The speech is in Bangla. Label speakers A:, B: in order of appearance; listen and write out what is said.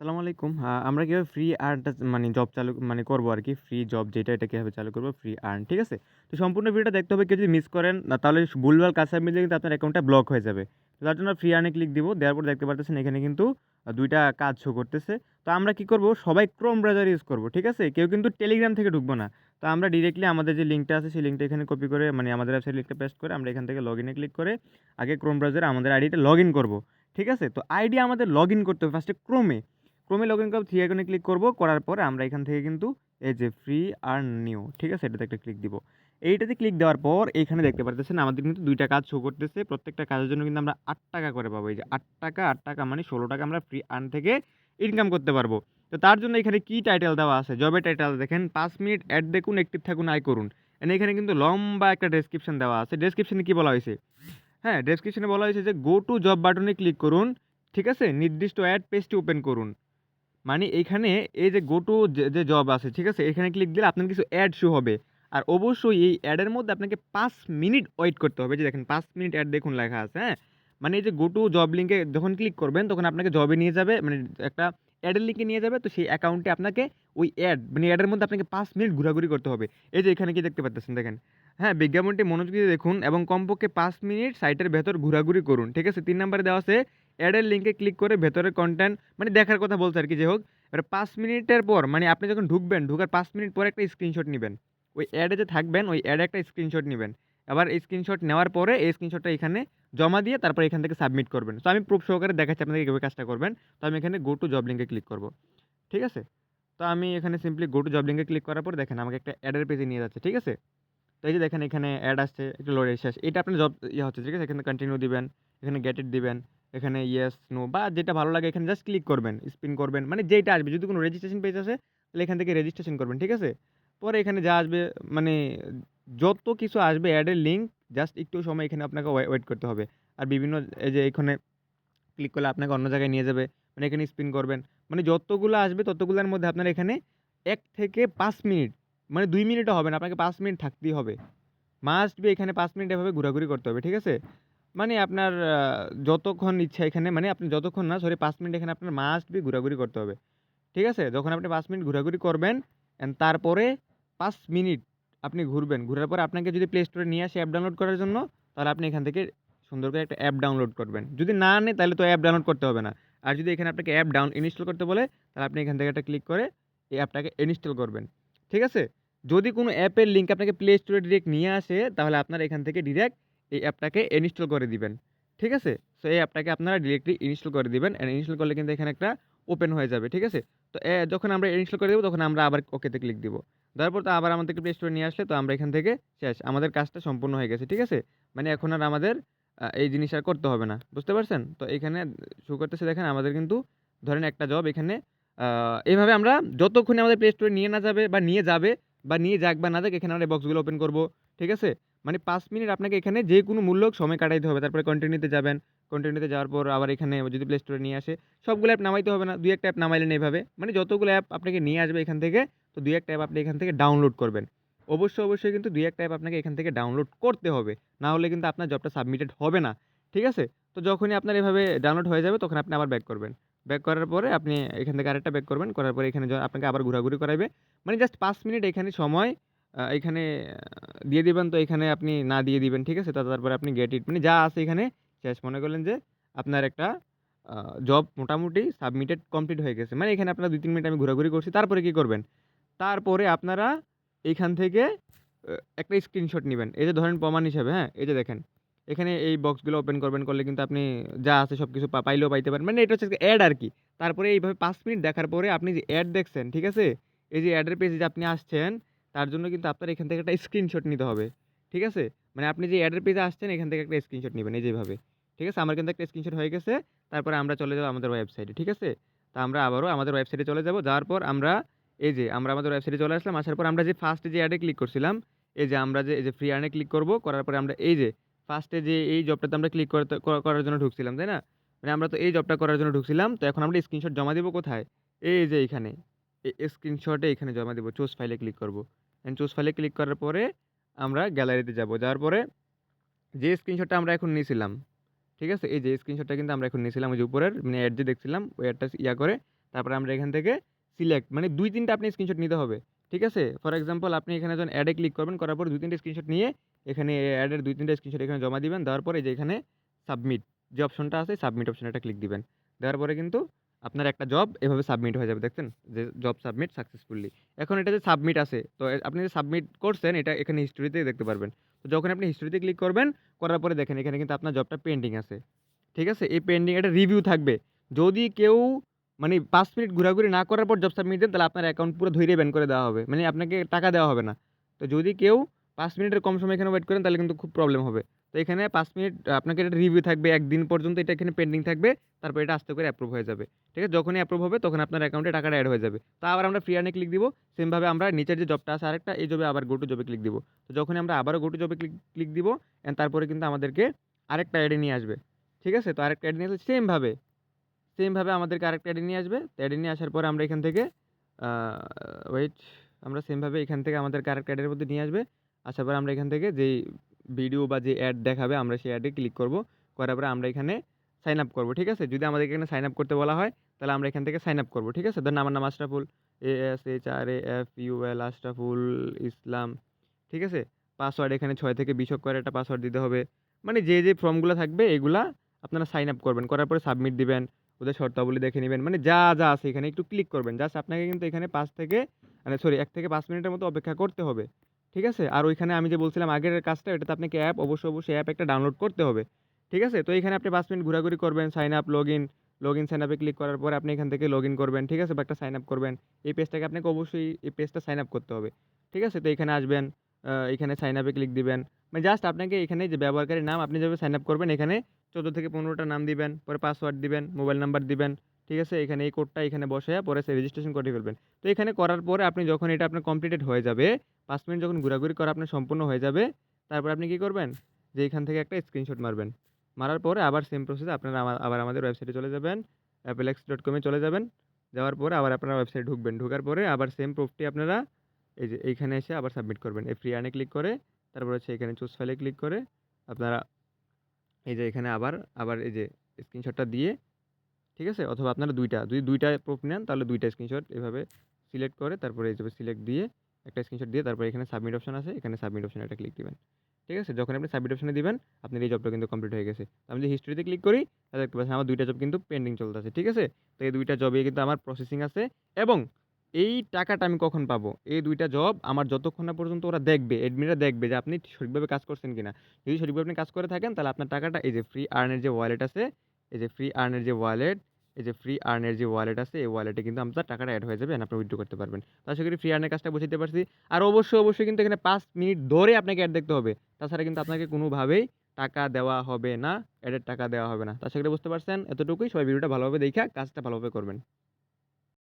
A: আসসালামু আলাইকুম। আমরা কীভাবে ফ্রি আর্নটা মানে জব চালু মানে করব আর কি ফ্রি জব যেটা, এটা কীভাবে চালু করব ফ্রি আর্ন। ঠিক আছে? তো সম্পূর্ণ ভিডিওটা দেখতে হবে। কেউ যদি মিস করেন তাহলে ভুলভাল কাজ সাবমিট কিন্তু আপনার অ্যাকাউন্টটা ব্লক হয়ে যাবে। তো তার জন্য ফ্রি আর্নে ক্লিক দিব। দেওয়ার পর দেখতে পারতেছেন এখানে কিন্তু দুইটা কাজ শো করতেছে। তো আমরা কি করব সবাই ক্রোম ব্রাউজার ইউজ করব। ঠিক আছে? কেউ কিন্তু টেলিগ্রাম থেকে ঢুকবো না। তো আমরা ডিরেক্টলি আমাদের যে লিঙ্কটা আছে, সেই লিঙ্কটা এখানে কপি করে মানে আমাদের ওয়েবসাইট লিঙ্কটা পেস্ট করে, আমরা এখান থেকে লগইন এ ক্লিক করে, আগে ক্রোম ব্রাউজারে আমাদের আইডিটা লগ ইন করব। ঠিক আছে? তো আইডি আমাদের লগ ইন করতে হবে ফার্স্টে ক্রোমে। ক্রোমে লগইন করব, থ্রি আইকনে ক্লিক করব। করার পরে আমরা এখান থেকে কিন্তু এই যে ফ্রি আর্ন নিউ, ঠিক আছে? এটাতে একটা ক্লিক দিব। এইটাতে ক্লিক দেওয়ার পর এখানে দেখতে পারতেছেন আমাদের কিন্তু দুইটা কাজ শো করতেছে। প্রত্যেকটা কাজের জন্য কিন্তু আমরা আট টাকা করে পাবো। এই যে ৳৮, ৳৮ মানে ৳১৬ আমরা ফ্রি আর্ন থেকে ইনকাম করতে পারব। তো তার জন্য এখানে কি টাইটেল দেওয়া আছে? জবের টাইটেল দেখেন পাঁচ মিনিট অ্যাড দেখুন, অ্যাক্টিভ থাকুন, আয় করুন। এন্ড এখানে কিন্তু লম্বা একটা ডেসক্রিপশন দেওয়া আছে। ডেসক্রিপশনে কি বলা হয়েছে হ্যাঁ, ডেসক্রিপশনে বলা হয়েছে যে গো টু জব বাটনে ক্লিক করুন। ঠিক আছে? নির্দিষ্ট অ্যাড পেজটি ওপেন করুন। মানে এইখানে এই যে গো টু যে, জব আছে, ঠিক আছে? এখানে ক্লিক দিলে আপনার কিছু অ্যাড শো হবে। আর অবশ্যই এই অ্যাডের মধ্যে আপনাকে পাঁচ মিনিট ওয়েট করতে হবে। যে দেখেন পাঁচ মিনিট অ্যাড দেখুন লেখা আছে, হ্যাঁ? মানে এই যে গোটু জব লিঙ্কে যখন ক্লিক করবেন তখন আপনাকে জবে নিয়ে যাবে মানে একটা অ্যাডের লিঙ্কে নিয়ে যাবে। তো সেই অ্যাকাউন্টে আপনাকে ওই অ্যাড মানে অ্যাডের মধ্যে আপনাকে পাঁচ মিনিট ঘোরাঘুরি করতে হবে। এই যে এখানে কি দেখতে পারতেছেন দেখেন। হ্যাঁ, বিজ্ঞাপনটি মনোযোগ দিয়ে দেখুন এবং কমপক্ষে পাঁচ মিনিট সাইটের ভেতর ঘোরাঘুরি করুন। ঠিক আছে? তিন নাম্বারে দেওয়া আছে এডের লিঙ্কে ক্লিক করে ভেতরের কন্টেন্ট মানে দেখার কথা বলছে আর কি যে হোক। এবার পাঁচ মিনিটের পর মানে আপনি যখন ঢুকবেন, ঢুকার পাঁচ মিনিট পরে একটা স্ক্রিনশট নেবেন ওই অ্যাডে যে থাকবেন ওই অ্যাডে একটা স্ক্রিনশট নেবেন আবার এই স্ক্রিনশট নেওয়ার পরে এই স্ক্রিনশটটা এখানে জমা দিয়ে তারপরে এখান থেকে সাবমিট করবেন। তো আমি প্রুফ সহকারে দেখাচ্ছি আপনাদেরকে কীভাবে কাজটা করবেন। তো আমি এখানে গো টু জব লিঙ্কে ক্লিক করব। ঠিক আছে? তো আমি এখানে সিম্পলি গো টু জব লিঙ্কে ক্লিক করার পর দেখেন আমাকে একটা অ্যাডের পেজে নিয়ে যাচ্ছে। ঠিক আছে? তো এই যে দেখেন এখানে অ্যাড আসছে, একটু লোড শেষ। এটা আপনার জব ইয়ে হচ্ছে, ঠিক আছে? এখানে কন্টিনিউ দিবেন, এখানে গেট ইট দিবেন, এখানে ইয়েস, নো বা যেটা ভালো লাগে এখানে জাস্ট ক্লিক করবেন, স্পিন করবেন। মানে যেটা আসবে যদি কোনো রেজিস্ট্রেশন পেজ আসে তাহলে এখান থেকে রেজিস্ট্রেশন করবেন। ঠিক আছে? পরে এখানে যা আসবে মানে যত কিছু আসবে এডের লিঙ্ক জাস্ট একটু সময় এখানে আপনাকে ওয়ে ওয়েট করতে হবে। আর বিভিন্ন এই যে এখানে ক্লিক করলে আপনাকে অন্য জায়গায় নিয়ে যাবে। মানে এখানে স্পিন করবেন। মানে যতগুলো আসবে ততগুলোর মধ্যে আপনার এখানে এক থেকে পাঁচ মিনিট মানে দুই মিনিটও হবে না। আপনাকে পাঁচ মিনিট থাকতেই হবে। মাস্ট বি এখানে পাঁচ মিনিট এভাবে ঘোরাঘুরি করতে হবে। ঠিক আছে? মানে আপনার যতক্ষণ ইচ্ছা এখানে মানে আপনি যতক্ষণ না সরি পাঁচ মিনিট এখানে আপনার মাস্ট বি ঘোরাঘুরি করতে হবে। ঠিক আছে? যখন আপনি পাঁচ মিনিট ঘোরাঘুরি করবেন অ্যান্ড তারপরে পাঁচ মিনিট আপনি ঘুরবেন। ঘুরার পরে আপনাকে যদি প্লে স্টোরে নিয়ে আসে অ্যাপ ডাউনলোড করার জন্য, তাহলে আপনি এখান থেকে সুন্দর করে একটা অ্যাপ ডাউনলোড করবেন। যদি না আনে তাহলে তো অ্যাপ ডাউনলোড করতে হবে না। আর যদি এখানে আপনাকে অ্যাপ ডাউন ইনস্টল করতে বলে, তাহলে আপনি এখান থেকে একটা ক্লিক করে এই অ্যাপটাকে ইনস্টল করবেন। ঠিক আছে? যদি কোনো অ্যাপের লিঙ্ক আপনাকে প্লে স্টোরে ডিরেক্ট নিয়ে আসে, তাহলে আপনার এখান থেকে ডিরেক্ট এই অ্যাপটাকে ইনস্টল করে দিবেন। ঠিক আছে? সো এই অ্যাপটাকে আপনারা ডিরেক্টলি ইনস্টল করে দিবেন। এন্ড ইনস্টল করলে কিন্তু এখানে একটা ওপেন হয়ে যাবে। ঠিক আছে? তো যখন আমরা ইনস্টল করে দেবো, তখন আমরা আবার ওকেতে ক্লিক দিব। দেওয়ার পর তো আবার আমাদেরকে প্লে স্টোরে নিয়ে আসলে তো আমরা এখান থেকে শেষ। আমাদের কাজটা সম্পূর্ণ হয়ে গেছে। ঠিক আছে? মানে এখন আর আমাদের এই জিনিস আর করতে হবে না। বুঝতে পারছেন? তো, এখানে শো করতেছে দেখেন, আমাদের কিন্তু ধরেন একটা জব এখানে এইভাবে আমরা যতক্ষণে আমাদের প্লে স্টোরে নিয়ে না যাবে বা নিয়ে যাবে বা নিয়ে যাক বা না যাক, এখানে আমরা বক্সগুলো ওপেন করব। ঠিক আছে? মানে পাঁচ মিনিট আপনাকে এখানে যে কোনো মূল্যক সময় কাটাইতে হবে। তারপরে কন্টিনিউতে যাবেন। কন্টিনিউতে যাওয়ার পর আবার এখানে যদি প্লে স্টোরে নিয়ে আসে সবগুলো অ্যাপ নামাইতে হবে না। দুই একটা অ্যাপ নামাইলেন এভাবে। মানে যতগুলো অ্যাপ আপনাকে নিয়ে আসবে এখান থেকে তো ২ ১ টা অ্যাপ আপনি এখান থেকে ডাউনলোড করবেন। অবশ্যই, অবশ্যই কিন্তু দুই একটা অ্যাপ আপনাকে এখান থেকে ডাউনলোড করতে হবে। না হলে কিন্তু আপনার জবটা সাবমিটেড হবে না। ঠিক আছে? তো যখনই আপনার এভাবে ডাউনলোড হয়ে যাবে তখন আপনি আবার ব্যাক করবেন। ব্যাক করার পরে আপনি এখান থেকে আরেকটা ব্যাক করবেন। করার পরে এখানে আপনাকে আবার ঘোরাঘুরি করাবে মানে জাস্ট পাঁচ মিনিট এখানে সময় এখানে দিয়ে দিবেন তো এখানে আপনি না দিয়ে দিবেন। ঠিক আছে? তো তারপরে আপনি গেট ইট মানে যা আছে এখানে শেষ। মনে করলেন যে আপনার একটা জব মোটামুটি সাবমিটেড কমপ্লিট হয়ে গেছে। মানে এখানে আপনার ২-৩ মিনিট আমি ঘোরাঘুরি করছি। তারপরে কি করবেন? তারপরে আপনারা এইখান থেকে একটা স্ক্রিনশট নেবেন এই যে ধরেন প্রমাণ হিসাবে, হ্যাঁ? এই যে দেখেন। এখানে এই বক্সগুলো ওপেন করবেন। করলে কিন্তু আপনি যা আছে সবকিছু পা পাইলেও পাইতে পারেন। মানে এটা হচ্ছে অ্যাড আর কি তারপরে এইভাবে পাঁচ মিনিট দেখার পরে আপনি যে অ্যাড দেখছেন, ঠিক আছে? এই যে অ্যাডের পেজে যে আপনি আসছেন তার জন্য কিন্তু আপনার এখান থেকে একটা স্ক্রিনশট নিতে হবে। ঠিক আছে? মানে আপনি যে অ্যাডের পেজে আসছেন এখান থেকে একটা স্ক্রিনশট নেবেন এই যেভাবে ঠিক আছে? আমার কিন্তু একটা স্ক্রিনশট হয়ে গেছে। তারপরে আমরা চলে যাব আমাদের ওয়েবসাইটে। ঠিক আছে? তো আমরা আবারও আমাদের ওয়েবসাইটে চলে যাব। যাওয়ার পর আমরা এই যে আমরা আমাদের ওয়েবসাইটে চলে আসলাম। আসার পর আমরা যে ফার্স্ট যে অ্যাডে ক্লিক করছিলাম, এই যে আমরা যে এই যে ফ্রি আর্নে ক্লিক করব। করার পরে আমরা এই যে ফার্স্টে যে এই জবটাতে আমরা ক্লিক করার জন্য ঢুকছিলাম, তাই না? মানে আমরা তো এই জবটা করার জন্য ঢুকছিলাম। তো এখন আমরা স্ক্রিনশট জমা দেবো কোথায়? এই যে এইখানে। এই স্ক্রিনশটে এখানে জমা দেবো চুজ ফাইলে ক্লিক করব। এন্ড চুজ ফাইলে ক্লিক করার পরে আমরা গ্যালারিতে যাব। যাওয়ার পরে যে স্ক্রিনশটটা আমরা এখন নিয়েছিলাম, ঠিক আছে? এই যে স্ক্রিনশটটা কিন্তু আমরা এখন নিয়েছিলাম ওই যে উপরের মানে অ্যাড যে দেখছিলাম ওই অ্যাডটা ইয়া করে তারপরে আমরা এখান থেকে সিলেক্ট মানে দুই তিনটা আপনি স্ক্রিনশট নিতে হবে ঠিক আছে ফর এক্সাম্পল আপনি এখানে যখন অ্যাডে ক্লিক করবেন করার পর দুই তিনটা স্ক্রিনশট নিয়ে এখানে অ্যাডের দুই তিনটা স্ক্রিনশট এখানে জমা দিবেন দেওয়ার পরে যে এখানে সাবমিট যে অপশনটা আছে সাবমিট অপশনটা ক্লিক দিবেন দেওয়ার পরে কিন্তু আপনার একটা জব এভাবে সাবমিট হয়ে যাবে, দেখছেন? যে জব সাবমিট সাকসেসফুলি এখন এটা যে সাবমিট আছে, তো আপনি যে সাবমিট করছেন, এটা এখানে হিস্ট্রিতে দেখতে পারবেন। তো যখন আপনি হিস্ট্রিতে ক্লিক করবেন, করার পরে দেখেন, এখানে কিন্তু আপনার জবটা পেন্ডিং আছে। ঠিক আছে? এই পেন্ডিং এটা রিভিউ থাকবে। যদি কেউ মানে পাঁচ মিনিট ঘোরাঘুরি না করার পর জব সাবমিট দেন, তাহলে আপনার অ্যাকাউন্ট পুরো ধৈর্য ব্যান করে দেওয়া হবে। মানে আপনাকে টাকা দেওয়া হবে না। তো যদি কেউ পাঁচ মিনিটের কম সময় এখানে ওয়েট করেন, তাহলে কিন্তু খুব প্রবলেম হবে। তো এখানে পাঁচ মিনিট আপনাকে এটা রিভিউ থাকবে, একদিন পর্যন্ত এটা এখানে পেন্ডিং থাকবে, তারপর এটা আস্তে করে অ্যাপ্রুভ হয়ে যাবে, ঠিক আছে? যখনই অ্যাপ্রুভ হবে, তখন আপনার অ্যাকাউন্টে টাকাটা অ্যাড হয়ে যাবে। তো আবার আমরা ফ্রি আর্নে ক্লিক দিব সেমভাবে আমরা নিচের যে জবটা আছে আরেকটা, এই জবে আবার গোটু জবে ক্লিক দিব। তো যখনই আমরা আবারও গোটু জবে ক্লিক ক্লিক দিব অ্যান্ড তারপরে কিন্তু আমাদেরকে আরেকটা অ্যাডে নিয়ে আসবে, ঠিক আছে? তো আরেকটা অ্যাড নিয়ে আসলে সেমভাবে সেমভাবে আমাদেরকে আরেকটা অ্যাডে নিয়ে আসবে। তো অ্যাডে নিয়ে আসার পরে আমরা এখান থেকে ওয়েট আমরা সেমভাবে এখান থেকে আমাদের আরেকটা অ্যাডের মধ্যে নিয়ে আসবে। আসার পরে আমরা এখান থেকে যেই ভিডিও বা যে অ্যাড দেখাবে, আমরা সেই অ্যাডে ক্লিক করব। করার পরে আমরা এখানে সাইন আপ করব, ঠিক আছে? যদি আমাদের এখানে সাইন আপ করতে বলা হয়, তাহলে আমরা এখান থেকে সাইন আপ করব, ঠিক আছে? ধরুন আমার নাম Ashraful A S H R A F U L Ashraful Islam, ঠিক আছে? পাসওয়ার্ড এখানে ছয় থেকে বিশ করে একটা পাসওয়ার্ড দিতে হবে। মানে যে যে ফর্মগুলো থাকবে, এগুলা আপনারা সাইন আপ করবেন। করার পরে সাবমিট দিবেন, ওদের শর্তাবলী দেখে নেবেন। মানে যা যা আছে এখানে একটু ক্লিক করবেন। জাস্ট আপনাকে কিন্তু এখানে পাঁচ থেকে মানে সরি এক থেকে পাঁচ মিনিটের মতো অপেক্ষা করতে হবে। ঠিক আছে? আর ওইখানে আমি যে বলছিলাম আগের কাজটা, এটাতে আপনাকে অ্যাপ অবশ্যই অবশ্যই অ্যাপ একটা ডাউনলোড করতে হবে। ঠিক আছে? তো এখানে আপনি পাঁচ মিনিট ঘোরাঘুরি করবেন sign up log in log in sign আপে ক্লিক করার পরে আপনি এখান থেকে লগ ইন করবেন, ঠিক আছে? বা একটা সাইন আপ করবেন। এই পেজটাকে আপনাকে অবশ্যই এই পেজটা সাইন আপ করতে হবে। ঠিক আছে? তো এখানে আসবেন এখানে সাইন আপে ক্লিক দিবেন। মানে জাস্ট আপনাকে এখানে যে ব্যবহারকারীর নাম, আপনি যেভাবে সাইন আপ করবেন, এখানে চোদ্দ থেকে পনেরোটা নাম দিবেন, পরে পাসওয়ার্ড দিবেন মোবাইল নাম্বার দিবেন ঠিক আছে? এখানে এই কোডটা এখানে বসে পরে সে রেজিস্ট্রেশন করে ফেলবেন। তো এখানে করার পরে আপনি যখন এটা আপনার কমপ্লিটেড হয়ে যাবে, পাঁচ মিনিট যখন ঘোরাঘুরি করা আপনার সম্পূর্ণ হয়ে যাবে, তারপর আপনি কী করবেন? যে এখান থেকে একটা স্ক্রিনশট মারবেন। মারার পরে আবার সেম প্রসেসে আপনারা আবার আমাদের ওয়েবসাইটে চলে যাবেন অ্যাপেলেক্স ডট কমে চলে যাবেন, যাওয়ার পরে আবার আপনারা ওয়েবসাইট ঢুকবেন। ঢোকার পরে আবার সেম প্রুফটি আপনারা এই যে এইখানে এসে আবার সাবমিট করবেন। এই ফ্রি আনে ক্লিক করে, তারপর হচ্ছে এখানে চুজ ফাইলে ক্লিক করে, আপনারা এই যে এখানে আবার আবার এই যে স্ক্রিনশটটা দিয়ে ঠিক আছে? অথবা আপনারা দুইটা, যদি দুইটা প্রুফ নেন, তাহলে দুইটা স্ক্রিনশট এভাবে সিলেক্ট করে তারপরে এইভাবে সিলেক্ট দিয়ে একটা স্ক্রিনশট দিয়ে তারপরে এখানে সাবমিট অপশন আছে, এখানে সাবমিট অপশনে একটা ক্লিক দিবেন। ঠিক আছে? যখন আপনি সাবমিট অপশনে দিবেন, আপনার এই জবটা কিন্তু কমপ্লিট হয়ে গেছে। আমি যদি হিস্ট্রিতে ক্লিক করি, তাহলে দেখতে পাচ্ছেন আমার দুইটা জব কিন্তু পেন্ডিং চলতেছে, ঠিক আছে? তো এই দুইটা জবে কিন্তু আমার প্রসেসিং আছে এবং এই টাকাটা আমি কখন পাবো? এই দুইটা জব আমার যতক্ষণ না পর্যন্ত ওরা দেখবে এডমিনরা দেখবে যে আপনি সঠিকভাবে কাজ করছেন কিনা। যদি সঠিকভাবে আপনি কাজ করে থাকেন, তাহলে আপনার টাকাটা এই যে ফ্রি আর্নের যে ওয়ালেট আছে এই যে ফ্রি আর্নের যে ওয়ালেট এই যে ফ্রি আর্নের যে ওয়ালেট আছে, এই ওয়ালেটে কিন্তু আপনার টাকাটা অ্যাড হয়ে যাবে আপনি উইথড্র করতে পারবেন। তো আশা করি ফ্রি আর্নের কাজটা বুঝতে পারছি। আর অবশ্যই অবশ্যই কিন্তু এখানে পাঁচ মিনিট ধরে আপনাকে অ্যাড দেখতে হবে। তাছাড়া কিন্তু আপনাকে কোনোভাবেই টাকা দেওয়া হবে না অ্যাডের টাকা দেওয়া হবে না। তো আশা বুঝতে পারছেন। এতটুকুই। সবাই ভিডিওটা ভালোভাবে দেখা কাজটা ভালোভাবে করবেন।